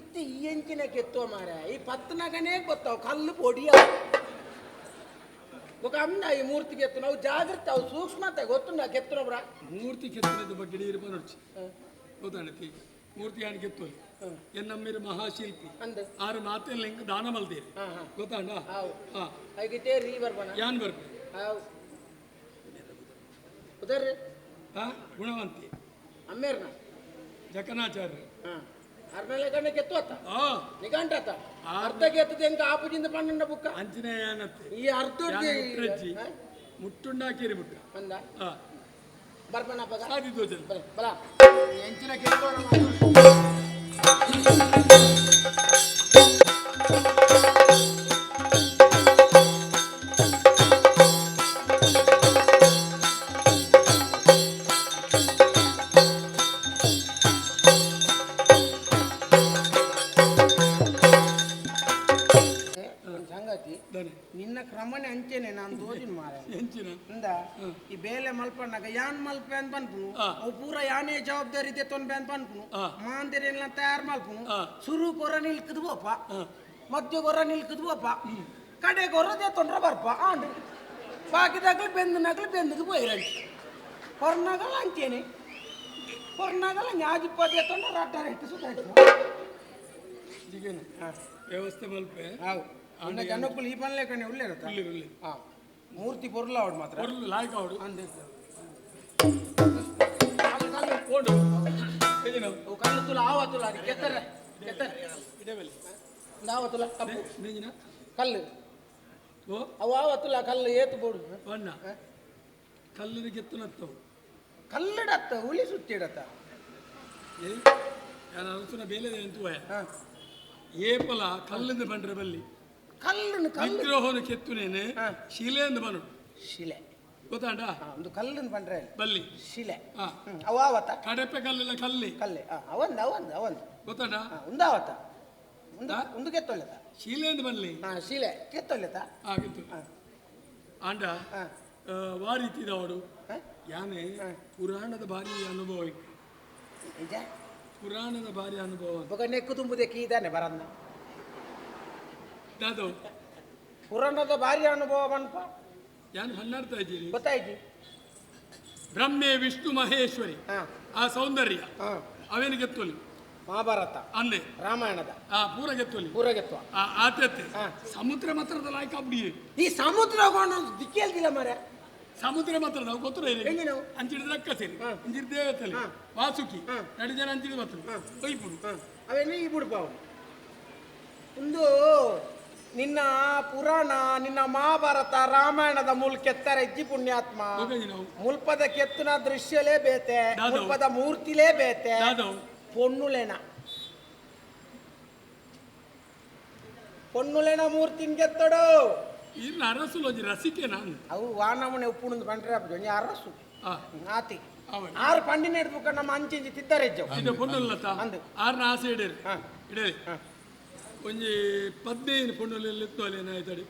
ಇತ್ತು ಈ ಎಂಚಿನ ಕೆತ್ತುವ ಮಾರ ಈ ಪತ್ತನಗನೇ ಗೊತ್ತಾವು ಕಲ್ಲು ಪೊಡಿಯ ఒక అమ్మ ఈ మూర్తికి ఎత్తున్నావు జాగ్రత్త అవు సూక్ష్మత గొత్తుందా కెత్తున్నావు బ్రా ಮೂರ್ತಿ ಕೆತ್ತನದ ಬಗ್ಗೆ ನೀರು ಬರೋಡ್ಚಿ ಗೊತ್ತಾಣತಿ ಮೂರ್ತಿ ಮೂರ್ತಿಯಾಗಿ ಗೆತ್ತು ಎನ್ ಎನ್ನಮ್ಮಿರ ಮಹಾಶಿಲ್ಪಿ. ಆರು ಮಾತಿನ ಲಿಂಗ ದಾನ ಮಲ್ದೇರಿ ಗೊತ್ತಾಂಡ ಯಾನ್ ಬರ್ಬೇಕು ಹಾ ಗುಣವಂತಿ. ಜಕನಾಚಾರ್ಯ. ಅರ್ನಲೆ ಗಣ್ಣ ಅರ್ಧ ಆಪುಜಿಂದ ಬುಕ್ಕ? ಈ ಮುಟ್ಟುಂಡಾಕಿರಿ ಮುಟ್ಟ. ಬರ್ಬಣ್ಣ ಬಲ ಎಂಚಿನ ಕೆತ್ತೋಣ ಮಲ್ಪಣ್ಣಾಗ ಯಾನ್ ಮಲ್ಪೆ ಅಂತ ಪನ್ಪುನು ಆ. ಅವು ಪೂರ ಯಾನೇ ಜವಾಬ್ದಾರಿ ಇದೆ ತೊಂದ್ರೆ ಅಂತ ಪನ್ಪುನು ಆ. ಮಾಂದಿರೆಲ್ಲ ತಯಾರು ಮಲ್ಪುನು ಆ. ಸುರು ಕೊರ ನಿಲ್ಕದ್ವಪ್ಪ ಮಧ್ಯ ಕೊರ ನಿಲ್ಕದ್ವಪ್ಪ ಕಡೆ ಕೊರದೆ ತೊಂದ್ರೆ ಬರ್ಪ ಆಂಡ್ರಿ. ಬಾಕಿದಾಗಲು ಬೆಂದನಾಗಲು ಬೆಂದದು ಬೈರಂಟಿ ಹೊರನಾಗಲ್ಲ ಅಂತೇನೆ ಹೊರನಾಗಲ್ಲ ನ್ಯಾಜ್ ಪದ್ಯ ತೊಂಡ ರಟ್ಟ ರೆಟ್ಟು ಸುತ್ತಾಯ್ತು ಜಿಗೇನ ವ್ಯವಸ್ಥೆ ಮಲ್ಪೆ? ಹೌದು. ಅಂದ್ರೆ ಜನಕ್ಕೂ ಈ ಪನ್ಲೆ ಕಣ್ಣೆ ಒಳ್ಳೆ ಇರುತ್ತೆ ಮೂರ್ತಿ ಪೊರ್ಲ ಅವಡು ಮಾತ್ರ. ಲಾಯ್ಕ ಅವಡು. ಅಂದೆ ಓಡು ಏನ ಅವು ಕಲ್ಲು ಕಲ್ಲು ಏತು ಬೋಡು ಬಣ್ಣ ಕಲ್ಲಿನ ಕೆತ್ತನತ್ತವು ಕಲ್ಲಿಡತ್ತ ಹುಲಿ ಸುತ್ತಿಡತ್ತ ನಾನು ಅರಸುನ ಬೇಲೆ ಎಂತುವ ಹಾ. ಏಪಲ ಕಲ್ಲಿಂದ ಬಂಡ್ರೆ ಬಲ್ಲಿ ಕಲ್ಲನ್ನು ಕಲ್ಲು ವಿಗ್ರಹನ ಕೆತ್ತುನೇನೆ. ಶಿಲೆಯಿಂದ ಬನು ಶಿಲೆ ಗೊತ್ತಾಂಡ ಒಂದು ಕಲ್ಲಿನ ಬಂದ್ರೆ ಬಲ್ಲಿ. ಶಿಲೆ. ಹಾ. ಹ್ಮ್, ಅವು ಆವತ್ತ? ಕಡಪೆ ಕಲ್ಲೆಲ್ಲ ಕಲ್ಲಿ. ಕಲ್ಲೆ ಆ, ಅವಂದ ಅವಂದ ಅವಂದು. ಗೊತ್ತಾಂಡ ಅವತ್ತ ಒಂದು ಹಾ? ಒಂದು ಕೆತ್ತೊಲ್ಲೆತ ಶಿಲೆಯಿಂದ ಬಲ್ಲಿ ಹಾ ಶಿಲೆ. ಕೆತ್ತೊಲ್ಲೆತ ಆಗಿತ್ತು. ಆಂಡ ಹಾ. ಆ, ವಾರೀತಿದ ಅವಡು ಹಾ? ಯಾನೆ? ಪುರಾಣದ ಭಾರಿ ಅನುಭವ ಇತ್ತು. ನಿಜ? ಪುರಾಣದ ಭಾರಿ ಅನುಭವ. ಬೊಕ ನೆಕ್ಕು ತುಂಬುದೆ ಕೀದಾನೆ ಬರಂದ. ಅದು ಪುರಾಣದ ಭಾರಿ ಅನುಭವ ಬನ್ಪ ಯಾನು ಹನ್ನಾಡ್ತಾ ಇದ್ದೀರಿ? ಗೊತ್ತಾಯ್ತಿ ಬ್ರಹ್ಮೆ ವಿಷ್ಣು ಮಹೇಶ್ವರಿ. ಹಾ. ಆ ಸೌಂದರ್ಯ. ಹಾ. ಅವೇನು ಗೆತ್ತೋಲಿ ಮಹಾಭಾರತ. ಅನ್ನೆ. ರಾಮಾಯಣದ. ಆ ಪೂರ ಗೆತ್ತೋಲಿ ಪೂರಗೆತ್ವ ಆ ಆತತೆ ಹಾ. ಸಮುದ್ರ ಮಾತ್ರದ ಲಾಯ್ಕ ಅಬ್ಡಿಯೇ ಈ ಸಮುದ್ರ ದಿಕ್ಕೇಲ್ದಿಲ್ಲ ಮರೆ ಸಮುದ್ರ ಮಾತ್ರ ನಾವು ಗೊತ್ತು ಹೆಂಗೆ ನಾವು? ಅಂಚಿಡಿದ್ರೆ ಅಕ್ಕ ಸೇರಿ. ಹಾ. ಅಂಚಿಡ ಹಾ. ವಾಸುಕಿ. ಹಾ. ಎರಡು ಜನ ಅಂಚಿಡಿ ಮಾತ್ರ. ಹಾ. ಒಯ್ಪುಡು ಅವೇನು ಈ ಬಿಡ್ಪ ಅವನು ಒಂದು ನಿನ್ನ ಪುರಾಣ ನಿನ್ನ ಮಹಾಭಾರತ ರಾಮಾಯಣದ ಮೂಲ ಕೆತ್ತಾರೆ ಇಜ್ಜಿ ಪುಣ್ಯಾತ್ಮ. ಮುಲ್ಪದ ಕೆತ್ತನ ದೃಶ್ಯಲೇ ಬೇತೆ ಮುಲ್ಪದ ಮೂರ್ತಿಲೇ ಬೇತೆ. ಪೊಣ್ಣುಲೇನ ಪೊಣ್ಣುಲೇನ ಮೂರ್ತಿನ ಕೆತ್ತಡು. ಇಲ್ಲ ಅರಸು ರಸಿಕೆ ನಾನು. ಅವು ವಾನವನ ಉಪ್ಪುಣದ ಬಂಟ್ರೆ ಹಾಕ್ದು ಅರಸು ನಾತಿ. ಆರು ಪಂಡಿನ ಹಿಡ್ಬೇಕು ನಮ್ಮ ಅಂಚಿ ತಿದ್ದಾರೆ ಅಂದು. ಆರ್ನ ಆಸೆ ಇಡೇರಿ ಇಡೇರಿ ಒಂಜಿ ಪದ್ನೇನು ಪೊಣ್ಣಲ್ಲಿ ಎತ್ತುವಲೇನ ಆಯ್ತಾಡಿ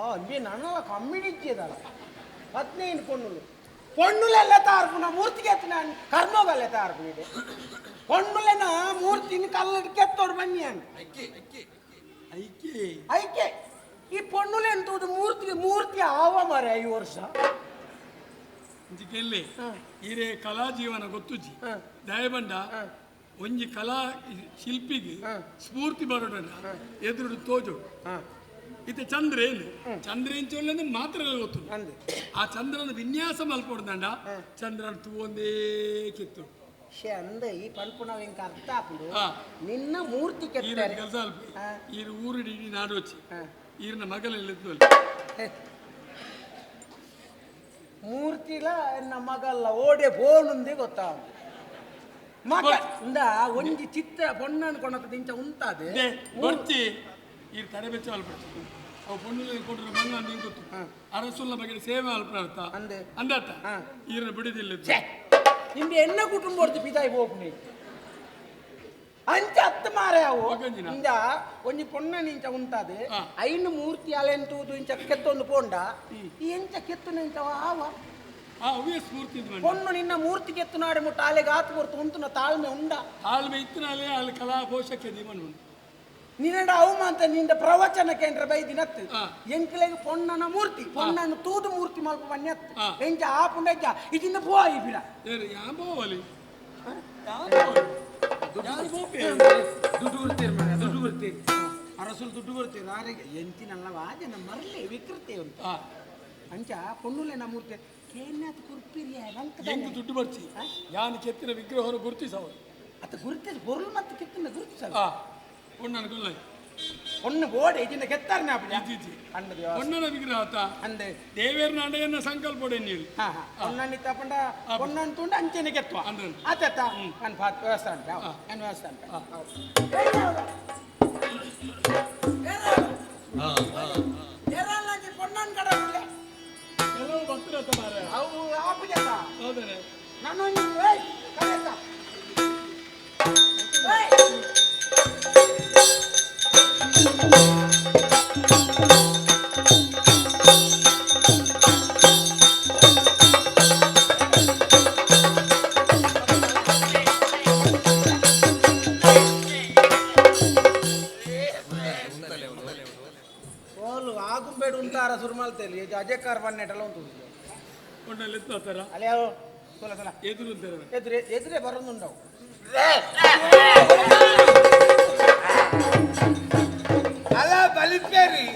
ಆ ಅಂಜಿ ನನ್ನ ಕಮ್ಮಿಡಿಜ್ಜಿದಲ್ಲ ಪದ್ನೇನು ಪೊಣ್ಣುಲು. ಪೊಣ್ಣುಲೆಲ್ಲ ತಾರ್ಪುಣ ಮೂರ್ತಿಗೆ ಮೂರ್ತಿ ನಾನು ಕರ್ಮೋಗಲ್ಲ ತಾರ್ಪುಣಿದೆ ಪೊಣ್ಣುಲೆನ ಮೂರ್ತಿನ ಕಲ್ಲಡ್ ಕೆತ್ತೋಡು ಬನ್ನಿ ಅಂತ ಐಕೆ ಐಕೆ ಈ ಪೊಣ್ಣುಲೆ ಎಂತದು? ಮೂರ್ತಿ ಮೂರ್ತಿ ಆವ ಮರೆ ಐ ವರ್ಷ. ಕೆಲ್ಲಿ ಹೀರೇ ಕಲಾ ಜೀವನ ಗೊತ್ತುಜಿ ದಯಬಂಡ. ಒಂಜಿ ಕಲಾ ಶಿಲ್ಪಿಗೆ. ಸ್ಫೂರ್ತಿ ಬರೋಡನ ಎದುರು ತೋಜು. ಹಾ. ಇತ್ತೆ ಚಂದ್ರ ಏನು? ಚಂದ್ರ ಎಂಚೊಳ್ಳೆ ಮಾತ್ರ ಗೊತ್ತು. ಆ ಚಂದ್ರನ ವಿನ್ಯಾಸ ಮಲ್ಪಡ್ದಂಡ ಚಂದ್ರನ ತೂವೊಂದೇ ಕಿತ್ತು. ಶೇ ಅಂದ ಈ ಪಂಪುನ ಇಂಕ ಅರ್ಥ ಆಪುಡು. ನಿನ್ನ ಮೂರ್ತಿ ಕೆತ್ತಾರೆ. ಕೆಲಸ ಅಲ್ಪ. ಊರಿಡಿ ಇಡೀ ನಾಡು ವಚ್ಚಿ. ಈರಿನ ಮಗಲೆಲ್ಲ ಇದ್ದು. ಮೂರ್ತಿಲ ಎನ್ನ ಮಗಲ್ಲ. ಓಡೆ ಬೋನುಂದೇ ಗೊತ್ತಾ ಇಂದ ಒಂಜಿ ಚಿತ್ರ ಪೊಣ್ಣನ್ ಕೊಣತ ದಿಂಚ ಉಂತಾದೆ ಬರ್ತಿ. ಈ ತಡೆ ಬೆಚ್ಚ ಅಲ್ಪಡ್ತು ಅವು ಪೊಣ್ಣು ಕೊಟ್ಟರು ಬಂಗ ನಿಂಗೆ ಗೊತ್ತು. ಅರಸುಲ್ಲ ಬಗ್ಗೆ ಸೇವೆ ಅಲ್ಪಡ್ತ ಅಂದೆ. ಅಂದತ್ತ ಹ. ಬಿಡಿದಿಲ್ಲ ಇದ್ದು. ಎನ್ನ ಕುಟುಂಬ ಹೊಡ್ತು ಪಿತಾಯಿ ಹೋಗ್ನಿ? ಅಂಚ ಹತ್ತು ಮಾರೆ ಅವು. ಮಗಂಜಿನ? ಇಂದ ಒಂಜಿ ಪೊಣ್ಣ ನಿಂಚ ಉಂತಾದೆ ಹ. ಐನು ಮೂರ್ತಿ ಅಲೆಂತೂದು ಇಂಚ ಕೆತ್ತೊಂದು ಪೋಂಡ. ಈ ಎಂಚ ಕೆತ್ತು ನಿಂಚ ಆವ ಆ ಮೂರ್ತಿ ಸ್ಫೂರ್ತಿ ಇದು ಮಂಡ ಪೊಣ್ಣು ನಿನ್ನ ಮೂರ್ತಿ ಕೆತ್ತು ನಾಡಿ ಮುಟ್ಟ ಆಲೆಗೆ ಆತು ಬರ್ತು ಉಂತುನ ತಾಳ್ಮೆ ಉಂಡ. ತಾಳ್ಮೆ ಇತ್ತನಾಲೇ ಅಲ್ಲಿ ಕಲಾ ಪೋಷಕ್ಕೆ ದೀವನ ಉಂಟು. ನಿನ್ನಡ ಅವಮಾಂತ ನಿಂದ ಪ್ರವಚನ ಕೇಂದ್ರ ಬೈದಿನ. ಎಂಕ್ಲೆಗೆ ಪೊಣ್ಣನ ಮೂರ್ತಿ ಪೊಣ್ಣನ ತೂದು ಮೂರ್ತಿ ಮಲ್ಪ ಬನ್ಯತ್ತು ಹ. ಎಂಚ ಆಪುಂಡ ಎಂಚ ಇದನ್ನ ಪೋಯಿ ಬಿಡ. ಏರು ಯಾಂಬೋವಲಿ ದುಡ್ಡು ಬರ್ತೀರಿ ಮಗ ದುಡ್ಡು ಬರ್ತೀರಿ ಅರಸುಲ್ ದುಡ್ಡು ಬರ್ತೀರಿ ಆರೆಗೆ ಎಂಚಿನಲ್ಲ ವಾಜನ ಮರಲಿ ವಿಕೃತಿ ಆ. ಅಂಚ ಪೊಣ್ಣುಲೆ ನಮ್ಮ ಮೂರ್ತಿ. ಕೇನಾಥ್ ಕುರ್ಪಿರಿಯ ಹೆಂಗೆ ದುಡ್ಡು ಬರ್ತಿ. ಯಾನು ಕೆತ್ತಿನ ವಿಗ್ರಹವನ್ನು ಗುರುತಿಸವರು ಅತ ಗುರುತಿಸಿ ಬೊರುಳು ಮತ್ತು ಕೆತ್ತಿನ ಗುರುತಿಸಲ್ಲ பொண்ணனு கொள்ளை ಬೋಡೆ போடு இதுல கெத்தாருன்னு அப்படி அண்ணது பொண்ணன விக்கிரஹாத்த அந்த தேவேர் நாடகன ಸಂಕಲ್ಪಡೆ ನೀವು ಹಾ ಹಾ. பொண்ணನಿ ತಪಂಡ பொண்ணನ್ ತುಂಡ ಅಂಚೆನೆ ಕೆತ್ತುವ. ಅಂದ್ರೆ ಆತತ ನಾನು ಭಾತ್ ವ್ಯವಸ್ಥೆ ಅಂತ ನಾನು ವ್ಯವಸ್ಥೆ ಅಂತ ಹಾ ಕೆಲವು ಭಕ್ತರತ್ತ ಮಾರ ಅವು ಆಪು ಜನ ಹೌದನೆ. ನಾನು ಏಯ್ ಕರೆತ ಏಯ್. ಪೊಣ್ಣಲ್ಲಿ ಎತ್ತಾರ ಅಲ್ಲೇ ಸೊಲ ಸೊಲ ಎದುರು ಅಂತಾರೆ ಎದುರೇ ಎದುರೇ ಬರೋದುಂಡವು ಅಲ್ಲ ಬಲಿಪೇರಿ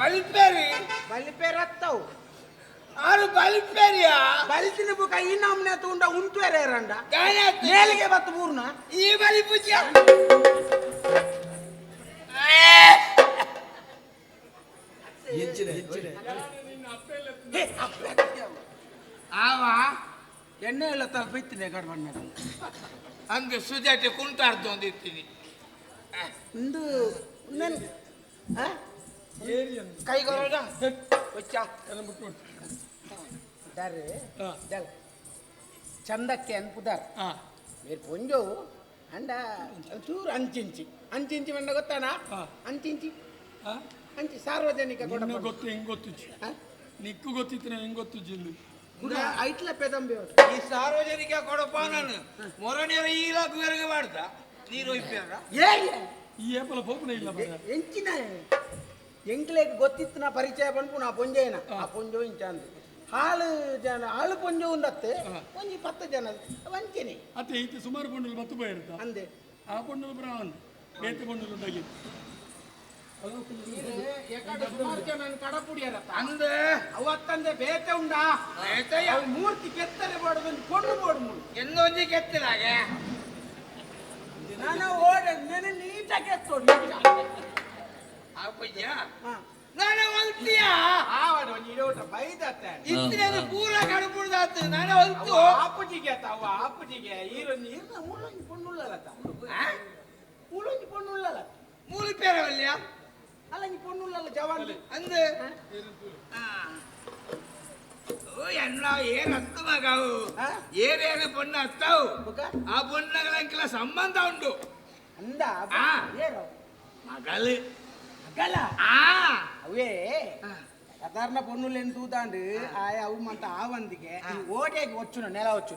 ಬಲಿಪೇರಿ ಬಲಿಪೇರ್ ಹತ್ತವು ಆರು ಬಲಿಪೇರಿಯಾ ಬಲಿತಿನ ಬುಕ ಈ ನಮ್ನೆ ತುಂಡ ಉಂಟುವೆರೆ ರಂಡ ಗಾಯತ್ರಿ ಮೇಲಿಗೆ ಬತ್ತು ಮೂರ್ನ ಈ ಬಲಿ ಪೂಜೆ ಆವ ಎಣ್ಣೆ ಎಲ್ಲ ತಪ್ಪಿತ್ತಿದೆ ಕಡ್ ಬಣ್ಣ ಅಂದು ಸುಜಾತೆ ಕುಂಟಾರ್ದು ಒಂದಿರ್ತೀನಿ ಇಂದು ನನ್ ಏರಿ ಅಂತ ಕೈಗೊಳ್ಳ ಹೊಚ್ಚ ಎಲ್ಲ ಬಿಟ್ಟು ದಾರೆ ಹಾ. ದಲ್ ಚಂದಕ್ಕೆ ಅನ್ಪುದಾರ್ ಹಾ మీరు పొంజవు అండ చూరు అంచించి అంచించి వెండ గొత్తానా ఆ. అంచించి ಹಾ అంచి సార్వజనిక కూడా ನಿನ್ನ ಗೊತ್ತು ಹೆಂಗ್ ಗೊತ್ತುಜ್ಜಿ ನಿಕ್ಕು ಗೊತ್ತಿತ್ತು ಐಟ್ಲ ಪೆದಂಬೆ ಈ ಸಾರ್ವಜನಿಕ ಕೊಡಪ್ಪ ನಾನು. ಮೊರಣಿಯರ ಈಗ ಬೇರೆಗೆ ಮಾಡ್ದ. ನೀರು ಈ ಏಪಲ ಹೋಗ್ನೇ ಇಲ್ಲ ಎಂಚಿನ ಎಂಕ್ಲೇಗ್ ಗೊತ್ತಿತ್ತು ನಾ ಪರಿಚಯ ಬಂದು ನಾ ಪೊಂಜೇನ ಆ ಪೊಂಜೋ ಇಂಚ ಅಂದ್ರೆ ಹಾಳು ಜನ ಹಾಳು ಪೊಂಜೋ ಒಂದತ್ತೆ. ಒಂಜಿ ಪತ್ತು ಜನ ವಂಚನೆ ಅತ್ತೆ ಈತ ಸುಮಾರು ಪೊಂಡಲು ಮತ್ತು ಬೈರ್ತ ಅಂದೆ. ಆ ಪೊಂಡಲು ಬ್ರಾಹ್ಮಣ. ಏತ ಪೊಂಡಲು ತಗಿತ್ತು ಅಂದ ಅವತ್ತಂದೆ ಬೇತೆ ಉಂಡಾ ಬೇತೆಯ ಅವು ಮೂರ್ತಿ ಕೆತ್ತರೆ ಮಾಡೋದು ಕೊಂಡು ಬೋಡು ಮೂರು ಎಂದೊಂದಿ ಕೆತ್ತಿಲಾಗೆ ನಾನು ಓಡ ನೆನೆ ನೀಟಾಗಿ ಎತ್ತೋಡು ಆ ಪೂಜೆ ಹಾ ನಾನು ಹೊಲ್ತೀಯ ಆವಡ ಒಂದು ಇಡೋಟ ಬೈದತ್ತೆ ಇತ್ತಿನ ಪೂರ ಕಡುಪುಡ್ದಾತು ನಾನು ಹೊಲ್ತು ಆಪುಜಿಗೆ ಅತ್ತ ಅವ ಆಪುಜಿಗೆ ಈರು ನೀರು ಮುಳ್ಳೊಂಜಿ ಪೊಣ್ಣುಳ್ಳಲತ್ತ ಮುಳ್ಳೊಂಜಿ ಪೊಣ್ಣುಳ್ಳಲ ಮೂಲಿ ಪೇರವಲ್ಯ అలా పొన్నుళ్ళ జవాన్లు. అందే. పొన్ను వస్తావు ఆ పొన్నగలంకిలా సంబంధం సాధారణ పొన్నులు ఎంత తూతాండు అవు మంట ఆవందికే. ఓటేకి వచ్చు నెల వచ్చు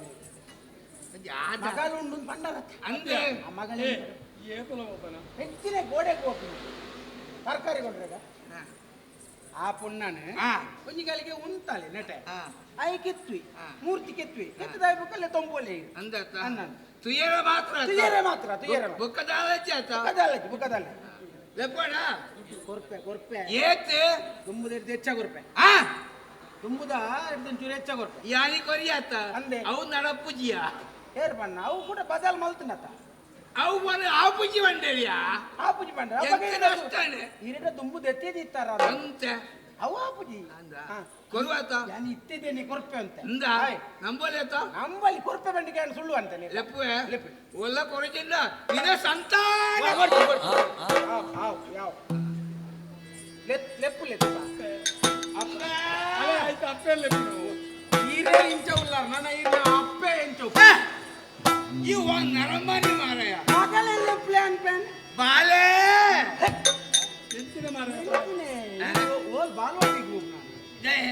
మగలు ఉండు పండగ. అంతే. మగలు ఏ. కులం పెంచిన గోడేకి పోతుంది ತರಕಾರಿ ಕೊಡ್ರಿ ಆ ಪುಣ್ಣನೆ ಹಾ. ಉಂತಾಳೆ ನೆಟೆ. ಐ ಕೆತ್ವಿ ಮೂರ್ತಿ ಕೆತ್ವಿ ಕೆತ್ತದಾಯ ಬುಕ್ಕಲ್ಲೇ ತೊಂಬೋಲೆ ಅನ್ನಂದು. ತುಯರ ಮಾತ್ರ ತುಯ್ಯರೆ ಮಾತ್ರ ತುಯ್ಯರೆ ಮಾತ್ರ. ಬುಕ್ಕ ದಾಲಜ್ಜಿ ಆತ ಬುಕ್ಕದಲ್ಲ ಬುಕ್ಕದಲ್ಲ ಲೆಪ್ಪಣ ಕೊರ್ಪೆ ಕೊರ್ಪೆ. ಏತ್ ತುಂಬುದ ಹಿಡ್ದು ಹೆಚ್ಚ ಕೊರ್ಪೆ. ಆ ತುಂಬುದ ಹಿಡ್ದು ಚೂರು ಹೆಚ್ಚ ಕೊರ್ಪೆ. ಯಾನಿ ಕೊರಿ ಆತ ಅಂದೆ. ಅವು ನಡಪ್ಪುಜಿಯ? ಏರ್ ಬಣ್ಣ ಅವು ಕೂಡ ಬದಲ್ ಮಲ್ತನತ್ತ. ಅವು ಮನೆ ಆ ಪೂಜಿ ಬಂಡೇರಿಯಾ ಆಪುಜಿ ಬಂಡ ಎಂತ ನಷ್ಟನೆ ಇರಿಡ ತುಂಬು ಎತ್ತಿದಿತ್ತಾರ ಅಂತ ಅವು ಆಪುಜಿ ಅಂದ. ಹಾ. ಕೊರುವಾತ ನಾನು ಇತ್ತಿದ್ದೇನೆ ಕೊರ್ಪೆ ಅಂತ? ಇಂದ ಆಯ್. ನಂಬೋಲಿ ಆತ? ನಂಬಲ್ಲಿ ಕೊರ್ಪೆ ಬಂಡಿಗೆ ಏನು ಸುಳ್ಳು ಅಂತ ನೀವು ಲೆಪ್ಪುವೆ ಲೆಪ್ಪು. ಒಲ್ಲ ಕೊರಜಿಂದ ಇದ ಸಂತಾನ. ಲೆಪ್ಪು ಲೆಪ್ಪ. ಆಯ್ತು ಅಪ್ಪೆ ಬಿಡು ಈರೇ ಇಂಚ ಉಲ್ಲಾರ ನನ್ನ ಈಗ ಅಪ್ಪೆ ಇಂಚು ಇವ ನರಮನಿ ಮಾರಾಯ ಮಗಲೆಲ್ಲ ಪ್ಲಾನ್ ಪ್ಲಾನ್ ಬಾಲೆ ಎಂತಿನ ಮಾರ ಓಲ್ ಬಾಲ್ವಾಡಿಗೆ ಹೋಗ್ ನಾನು ಜಯ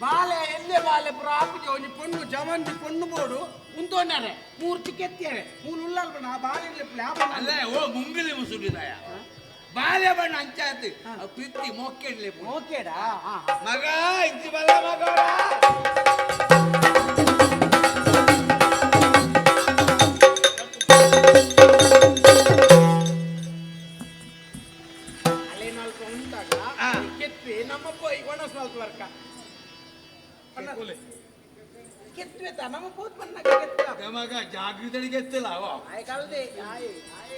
ಬಾಲೆ ಎಲ್ಲೇ ಬಾಲೆ ಪುರ ಆಪಿಗೆ ಒಂಜಿ ಪೊಣ್ಣು ಜವಂತಿ ಪೊಣ್ಣು ಬೋಡು ಉಂತೋಣ್ಣಾರೆ ಮೂರ್ತಿ ಕೆತ್ತಿಯಾರೆ ಮೂರು ಉಳ್ಳಾಲ್ ಬಣ್ಣ ಆ ಬಾಲೆ ಪ್ಲಾನ್ ಅಲ್ಲ ಓ ಮುಂಗಿಲಿ ಮುಸುಡಿದಾಯ ಬಾಲೆ ಬಣ್ಣ ಅಂಚಾತ್ ಪ್ರೀತಿ ಮೊಕ್ಕೆಡ್ಲೆ ಓಕೆಡಾ ಹಾ ಮಗ ಇಂತಿ ಬಲ್ಲ ಮಗ ಕೆತ್ತುವೆ ತ ನಮ್ಮ ಪೋತ್ ಬಣ್ಣ ಕೆತ್ತ ಮಗ ಜಾಗೃತಳಿಗೆ ಎತ್ತಿಲ್ಲ ಅವ ಆಯ್ ಕಲ್ದೆ ಆಯ್ ಆಯ್